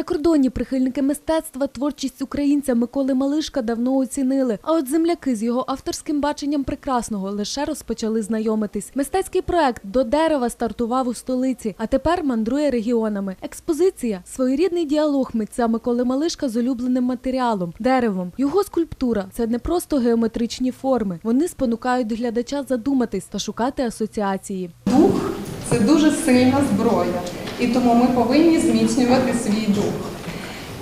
Закордонні прихильники мистецтва творчість українця Миколи Малишка давно оцінили. А от земляки з його авторським баченням прекрасного лише розпочали знайомитись. Мистецький проект до дерева стартував у столиці, а тепер мандрує регіонами. Експозиція своєрідний діалог митця Миколи Малишка з улюбленим матеріалом деревом. Його скульптура це не просто геометричні форми. Вони спонукають глядача задуматись та шукати асоціації. Дух це дуже сильна зброя, і тому ми повинні зміцнювати свій дух.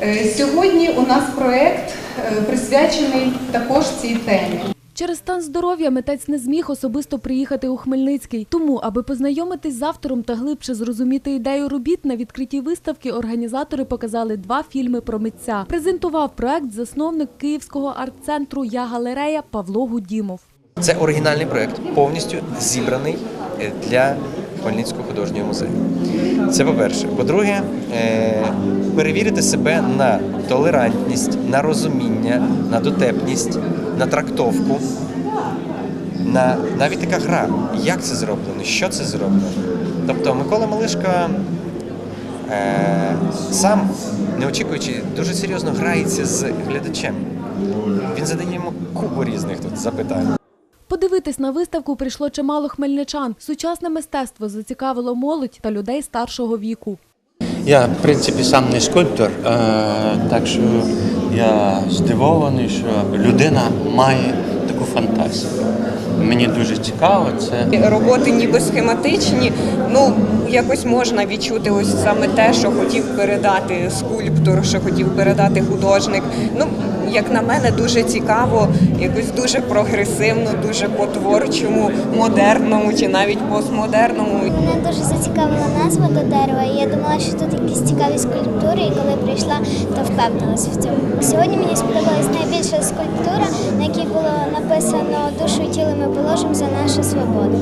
Е, Сьогодні у нас проєкт е, присвячений також цій темі. Через стан здоров'я митець не зміг особисто приїхати у Хмельницький. Тому, аби познайомитись з автором та глибше зрозуміти ідею робіт, на відкритій виставки організатори показали два фільми про митця. Презентував проект засновник Київського арт-центру Я галерея Павло Гудімов. Це оригінальний проект, повністю зібраний е, для Хмельницького художнього музею. Це по-перше. По-друге, е, перевірити себе на толерантність, на розуміння, на дотепність, на трактовку, на навіть така гра, як це зроблено, що це зроблено. Тобто Микола Малишка е, сам, не очікуючи, дуже серйозно грається з глядачем. Він задає йому купу різних тут запитань. Подивитись на виставку прийшло чимало хмельничан. Сучасне мистецтво зацікавило молодь та людей старшого віку. Я, в принципі, сам не скульптор, е, так що я здивований, що людина має таку фантазію. Мені дуже цікаво це. роботи ніби схематичні. Ну якось можна відчути ось саме те, що хотів передати скульптор, що хотів передати художник. Ну як на мене, дуже цікаво, якось дуже прогресивно, дуже по-творчому, модерному чи навіть постмодерному. Мене дуже зацікавила назва до дерева, і я думала, що тут якісь цікаві скульптури, і коли прийшла, то впевнилася в цьому. Сьогодні мені сподобалась найбільша скульптура, на якій було написано душу і тіло ми положимо за нашу свободу.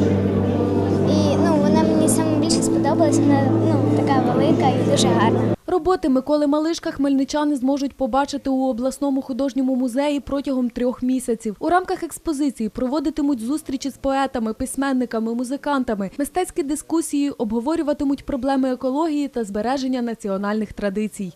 І ну, вона мені саме більше сподобалась, вона ну, така велика і дуже гарна. Роботи Миколи Малишка хмельничани зможуть побачити у обласному художньому музеї протягом трьох місяців. У рамках експозиції проводитимуть зустрічі з поетами, письменниками, музикантами. Мистецькі дискусії обговорюватимуть проблеми екології та збереження національних традицій.